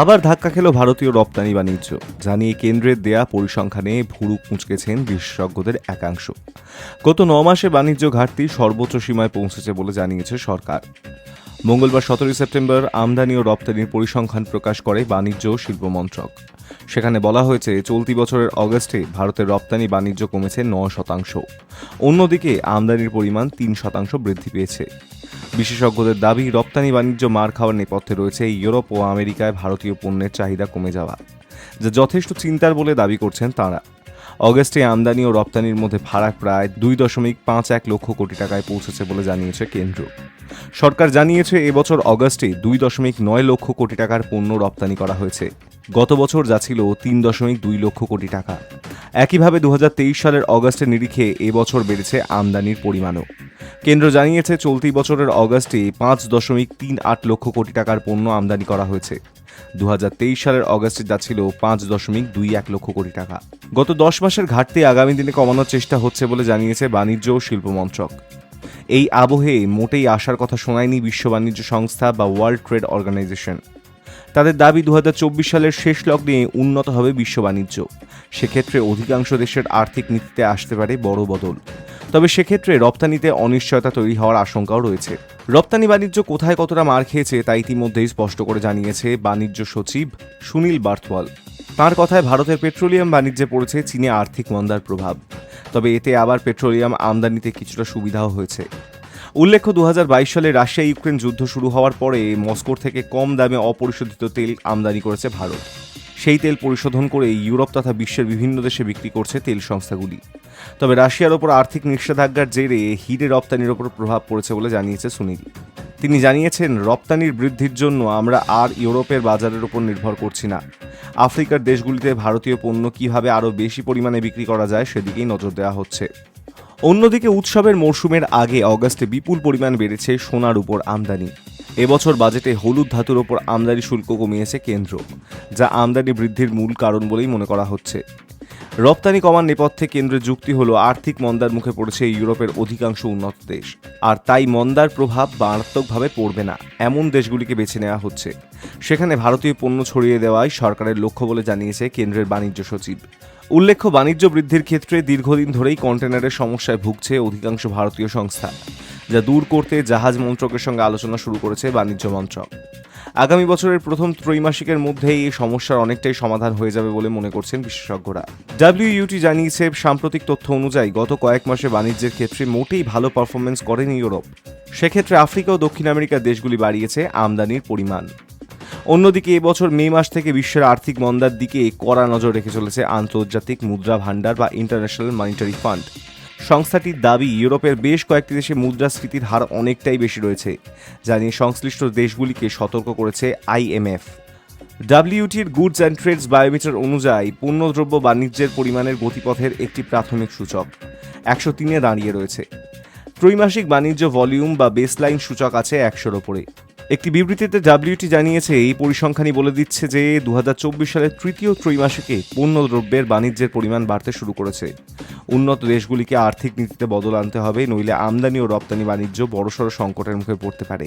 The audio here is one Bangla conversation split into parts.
আবার ধাক্কা খেল ভারতীয় রপ্তানি বাণিজ্য। জানিয়ে কেন্দ্রের দেয়া পরিসংখ্যানে ভুরু কুঁচকেছেন বিশেষজ্ঞদের একাংশ। গত ন মাসে বাণিজ্য ঘাটতি সর্বোচ্চ সীমায় পৌঁছেছে বলে জানিয়েছে সরকার। মঙ্গলবার সতেরোই সেপ্টেম্বর আমদানি ও রপ্তানির পরিসংখ্যান প্রকাশ করে বাণিজ্য শিল্প মন্ত্রক। সেখানে বলা হয়েছে, চলতি বছরের অগস্টে ভারতের রপ্তানি বাণিজ্য কমেছে ন শতাংশ। অন্যদিকে আমদানির পরিমাণ তিন শতাংশ বৃদ্ধি পেয়েছে। বিশেষজ্ঞদের দাবি, রপ্তানি বাণিজ্য মার খাওয়ার নেপথ্যে রয়েছে ইউরোপ ও আমেরিকায় ভারতীয় পণ্যের চাহিদা কমে যাওয়া। যা যথেষ্ট চিন্তার বলে দাবি করছেন তাঁরা। অগস্টে আমদানি ও রপ্তানির মধ্যে ফারাক প্রায় দুই দশমিক পাঁচ এক লক্ষ কোটি টাকায় পৌঁছেছে বলে জানিয়েছে কেন্দ্র। সরকার জানিয়েছে, এবছর অগস্টে দুই দশমিক নয় লক্ষ কোটি টাকার পণ্য রপ্তানি করা হয়েছে। গত বছর যা ছিল তিন দশমিক দুই লক্ষ কোটি টাকা। একইভাবে দু হাজার তেইশ সালের অগস্টের নিরিখে এবছর বেড়েছে আমদানির পরিমাণও। কেন্দ্র জানিয়েছে, চলতি বছরের অগস্টে পাঁচ দশমিক তিন আট লক্ষ কোটি টাকার পণ্য আমদানি করা হয়েছে। দুহাজার তেইশ সালের অগস্টে যা ছিল পাঁচ দশমিক দুই এক লক্ষ কোটি টাকা। গত দশ মাসের ঘাটতি আগামী দিনে কমানোর চেষ্টা হচ্ছে বলে জানিয়েছে বাণিজ্য ও শিল্প মন্ত্রক। এই আবহে মোটেই আসার কথা শোনায়নি বিশ্ব বাণিজ্য সংস্থা বা ওয়ার্ল্ড ট্রেড অর্গানাইজেশন। তাদের দাবি দু হাজার চব্বিশ সালের শেষ লগ্নে উন্নত হবে বিশ্ব বাণিজ্য। সেক্ষেত্রে অধিকাংশ দেশের আর্থিক নীতিতে আসতে পারে বড় বদল। তবে সেক্ষেত্রে রপ্তানিতে অনিশ্চয়তা তৈরি হওয়ার আশঙ্কাও রয়েছে। রপ্তানি বাণিজ্য কোথায় কতটা মার খেয়েছে তা ইতিমধ্যেই স্পষ্ট করে জানিয়েছে বাণিজ্য সচিব সুনীল বার্থওয়াল। তাঁর কথায় ভারতের পেট্রোলিয়াম বাণিজ্যে পড়েছে চীনে আর্থিক মন্দার প্রভাব। তবে এতে আবার পেট্রোলিয়াম আমদানিতে কিছুটা সুবিধাও হয়েছে। উল্লেখ্য দু হাজার বাইশ সালে রাশিয়া ইউক্রেন যুদ্ধ শুরু হওয়ার পরে মস্কোর থেকে কম দামে অপরিশোধিত তেল আমদানি করেছে ভারত। সেই তেল পরিশোধন করে ইউরোপ তথা বিশ্বের বিভিন্ন দেশে বিক্রি করছে তেল সংস্থাগুলি। তবে রাশিয়ার ওপর আর্থিক নিষেধাজ্ঞার জেরে হিরে রপ্তানির ওপর প্রভাব পড়েছে বলে জানিয়েছে সুনীল তিনি জানিয়েছেন, রপ্তানির বৃদ্ধির জন্য আমরা আর ইউরোপের বাজারের ওপর নির্ভর করছি না। আফ্রিকার দেশগুলিতে ভারতীয় পণ্য কীভাবে আরও বেশি পরিমাণে বিক্রি করা যায় সেদিকেই নজর দেওয়া হচ্ছে। অন্যদিকে উৎসবের মরশুমের আগে অগাস্টে বিপুল পরিমাণ বেড়েছে সোনার উপর আমদানি। এবছর বাজেটে হলুদ ধাতুর ওপর আমদানি শুল্ক কমিয়েছে কেন্দ্র, যা আমদানি বৃদ্ধির মূল কারণ বলেই মনে করা হচ্ছে। রপ্তানি কমার নেপথ্যে কেন্দ্রের যুক্তি হলো, আর্থিক মন্দার মুখে পড়েছে ইউরোপের অধিকাংশ উন্নত দেশ। আর তাই মন্দার প্রভাব মারাত্মকভাবে পড়বে না, এমন দেশগুলিকে বেছে নেওয়া হচ্ছে। সেখানে ভারতীয় পণ্য ছড়িয়ে দেওয়াই সরকারের লক্ষ্য বলে জানিয়েছে কেন্দ্রের বাণিজ্য সচিব। উল্লেখ্য, বাণিজ্য বৃদ্ধির ক্ষেত্রে দীর্ঘদিন ধরেই কন্টেনারের সমস্যায় ভুগছে অধিকাংশ ভারতীয় সংস্থা, যা দূর করতে জাহাজ মন্ত্রকের সঙ্গে আলোচনা শুরু করেছে বাণিজ্য মন্ত্রক। আগামী বছরের প্রথম ত্রৈমাসিকের মধ্যেই এই সমস্যার অনেকটাই সমাধান হয়ে যাবে বলে মনে করছেন বিশেষজ্ঞরা। ডাব্লিউইউটি জানিয়েছে, সাম্প্রতিক তথ্য অনুযায়ী গত কয়েক মাসে বাণিজ্যের ক্ষেত্রে মোটেই ভালো পারফরমেন্স করেনি ইউরোপ। সেক্ষেত্রে আফ্রিকা ও দক্ষিণ আমেরিকার দেশগুলি বাড়িয়েছে আমদানির পরিমাণ। অন্যদিকে এবছর মে মাস থেকে বিশ্বের আর্থিক মন্দার দিকে কড়া নজর রেখে চলেছে আন্তর্জাতিক মুদ্রা ভান্ডার বা ইন্টারন্যাশনাল মনিটারি ফান্ড সংস্থাটির দাবি, ইউরোপের বেশ কয়েকটি দেশে মুদ্রাস্ফীতির হার অনেকটাই বেশি রয়েছে, যা নিয়ে সংশ্লিষ্ট দেশগুলিকে সতর্ক করেছে আইএমএফ ডাব্লিউটির গুডস অ্যান্ড ট্রেডস বায়োমিটার অনুযায়ী, পণ্যদ্রব্য বাণিজ্যের পরিমাণের গতিপথের একটি প্রাথমিক সূচক, একশো তিনে দাঁড়িয়ে রয়েছে। ত্রৈমাসিক বাণিজ্য ভলিউম বা বেসলাইন সূচক আছে একশোর ওপরে। একটি বিবৃতিতে ডাব্লিউটি জানিয়েছে, এই পরিসংখ্যানই বলে দিচ্ছে যে দু হাজার চব্বিশ সালের তৃতীয় ত্রৈমাসিকে পণ্যদ্রব্যের বাণিজ্যের পরিমাণ বাড়তে শুরু করেছে। উন্নত দেশগুলিকে আর্থিক নীতিতে বদল আনতে হবে, নইলে আমদানি ও রপ্তানি বাণিজ্য বড়সড় সংকটের মুখে পড়তে পারে।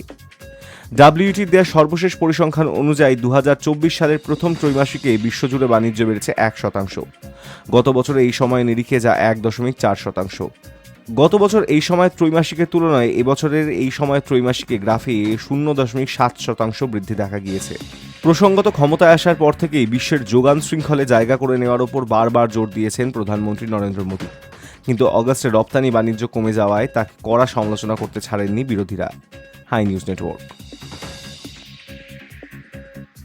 ডাব্লিউটির দেওয়া সর্বশেষ পরিসংখ্যান অনুযায়ী দু হাজার চব্বিশ সালের প্রথম ত্রৈমাসিকে বিশ্বজুড়ে বাণিজ্য বেড়েছে এক শতাংশ। গত বছরে এই সময় নিরিখে যা এক দশমিক চার শতাংশ। গত বছর এই সময় ত্রৈমাসিকের তুলনায় এবছরের এই সময় ত্রৈমাসিকে গ্রাফে শূন্য দশমিক সাত শতাংশ বৃদ্ধি দেখা গিয়েছে। প্রসঙ্গত ক্ষমতায় আসার পর থেকেই বিশ্বের যোগান শৃঙ্খলে জায়গা করে নেওয়ার ওপর বারবার জোর দিয়েছেন প্রধানমন্ত্রী নরেন্দ্র মোদী। কিন্তু অগাস্টে রপ্তানি বাণিজ্য কমে যাওয়ায় তাকে কড়া সমালোচনা করতে ছাড়েননি বিরোধীরা। Hi news network.